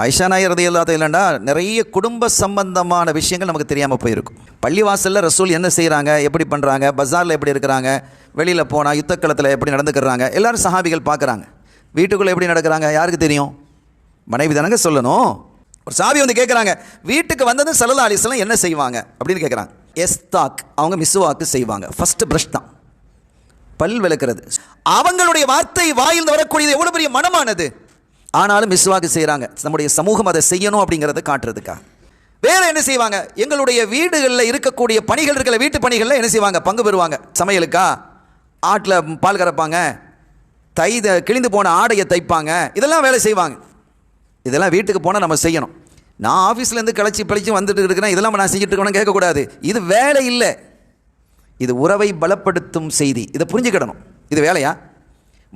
ஐஷா நாயர் ரதி இல்லாத இல்லைண்டா நிறைய குடும்ப சம்பந்தமான விஷயங்கள் நமக்கு தெரியாமல் போயிருக்கும். பள்ளிவாசலில் ரசூல் என்ன செய்கிறாங்க எப்படி பண்ணுறாங்க பஜாரில் எப்படி இருக்கிறாங்க? வெளியில் போனால் யுத்தக்களத்தில் எப்படி நடந்துக்கிறாங்க? எல்லாரும் சஹாபிகள் பார்க்குறாங்க. வீட்டுக்குள்ளே எப்படி நடக்கிறாங்க? யாருக்கு தெரியும்? மனைவி தானங்க சொல்லணும். ஒரு சாபி வந்து கேட்குறாங்க வீட்டுக்கு வந்ததும் சல்லா அலிஸ்லாம் என்ன செய்வாங்க? அப்படின்னு கேட்குறாங்க எஸ்தாக் அவங்க மிஸ்வாக்கு செய்வாங்க. ஃபஸ்ட்டு ப்ரஷ் தான். பல் விளக்குறது. அவங்களுடைய வார்த்தை வாயில் வரக்கூடியது எவ்வளோ பெரிய மனமானது? ஆனாலும் மிஸ்வாக்கு செய்கிறாங்க நம்முடைய சமூகம் அதை செய்யணும் அப்படிங்கிறத காட்டுறதுக்கா. வேறு என்ன செய்வாங்க? எங்களுடைய வீடுகளில் இருக்கக்கூடிய பணிகள் இருக்கிற வீட்டு பணிகளில் என்ன செய்வாங்க? பங்கு பெறுவாங்க. சமையலுக்கா? ஆட்டில் பால் கறப்பாங்க. தைத கிழிந்து போன ஆடையை தைப்பாங்க. இதெல்லாம் வேலை செய்வாங்க. இதெல்லாம் வீட்டுக்கு போனால் நம்ம செய்யணும். நான் ஆஃபீஸ்லேருந்து கிளச்சி பழிச்சு வந்துட்டு இருக்கிறேன் இதெல்லாம் நான் செஞ்சுட்டு இருக்கணும் கேட்கக்கூடாது. இது வேலை இல்லை. இது உறவை பலப்படுத்தும் செய்தி. இதை புரிஞ்சுக்கிடணும். இது வேலையா?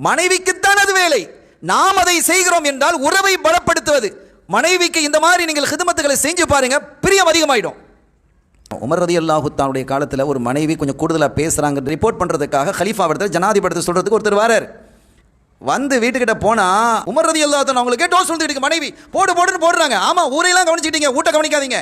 மனைவிக்குத்தான் அது வேலை. நாம் அதை செய்கிறோம் என்றால் உறவை பலப்படுத்துவது. மனைவிக்கு இந்த மாதிரி நீங்கள் ஹிதமத்துகளை செஞ்சு பாருங்க பிரியம் அதிகமாயிடும். உமர் ரதி அல்லாஹுத்தானுடைய காலத்தில் ஒரு மனைவி கொஞ்சம் கூடுதலாக பேசுகிறாங்க ரிப்போர்ட் பண்ணுறதுக்காக ஹலீஃபா இடத்துல ஜனாதிபதி சொல்கிறதுக்கு ஒருத்தர் வரார். வந்து வீட்டுக்கிட்ட போனால் உமர் ரதி அல்லாஹன் அவங்களுக்கு டோஸ் வந்துட்டு மனைவி. போடு போடுன்னு போடுறாங்க. ஆமாம் ஊரையெல்லாம் கவனிச்சிட்டீங்க ஊட்ட கவனிக்காதீங்க.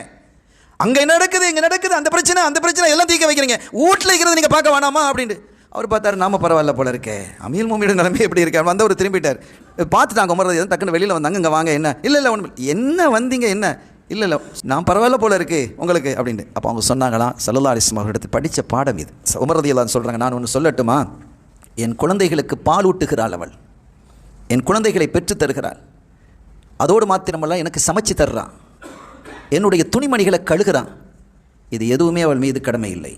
அங்கே என்ன நடக்குது இங்கே நடக்குது அந்த பிரச்சனை அந்த பிரச்சனை எல்லாம் தீக்க வைக்கிறீங்க. வீட்டில் இருக்கிறது நீங்கள் பார்க்க வேணாமா அப்படின்ட்டு. அவர் பார்த்தாரு நாம பரவாயில்ல போல இருக்கே. அமீல் மோமியோட நிலைமை எப்படி இருக்கார் வந்து அவர் திரும்பிட்டார். பார்த்துட்டாங்க உமர் ரதி டக்குன்னு வெளியில் வந்தாங்க இங்கே வாங்க என்ன? இல்லை இல்லை ஒன்றும் என்ன வந்தீங்க என்ன? இல்லை இல்லை நான் பரவாயில்ல போல இருக்கு உங்களுக்கு. அப்படின்ட்டு. அப்போ அவங்க சொன்னாங்களாம் சல்லல்லா அலிஸ்லாம் படித்த பாடம் இது. உமர் சொல்கிறாங்க நான் ஒன்று சொல்லட்டுமா? என் குழந்தைகளுக்கு பால் ஊட்டுகிறாள் அவள். என் குழந்தைகளை பெற்றுத் தருகிறாள். அதோடு மாத்திரமல்ல எனக்கு சமைச்சு தர்றான் என்னுடைய துணிமணிகளை கழுகிறான் இது எதுவுமே அவள் மீது கடமை இல்லை.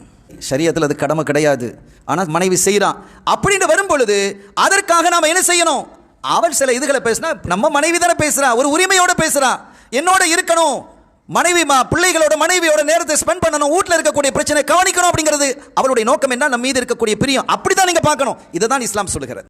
சரியத்தில் அது கடமை கிடையாது. ஆனால் மனைவி செய்கிறான் அப்படின்னு வரும் பொழுது அதற்காக நாம் என்ன செய்யணும்? அவள் சில இதுகளை பேசினா நம்ம மனைவி தானே பேசுறா. ஒரு உரிமையோடு பேசுகிறா என்னோட இருக்கணும். மனைவி மா பிள்ளைகளோட மனைவியோட நேரத்தை ஸ்பெண்ட் பண்ணணும். வீட்டில் இருக்கக்கூடிய பிரச்சனை கவனிக்கணும் அப்படிங்கிறது அவளுடைய நோக்கம். என்ன? நம்ம மீது இருக்கக்கூடிய பிரியம். அப்படிதான் நீங்க பார்க்கணும். இதை தான் இஸ்லாம் சொல்கிறது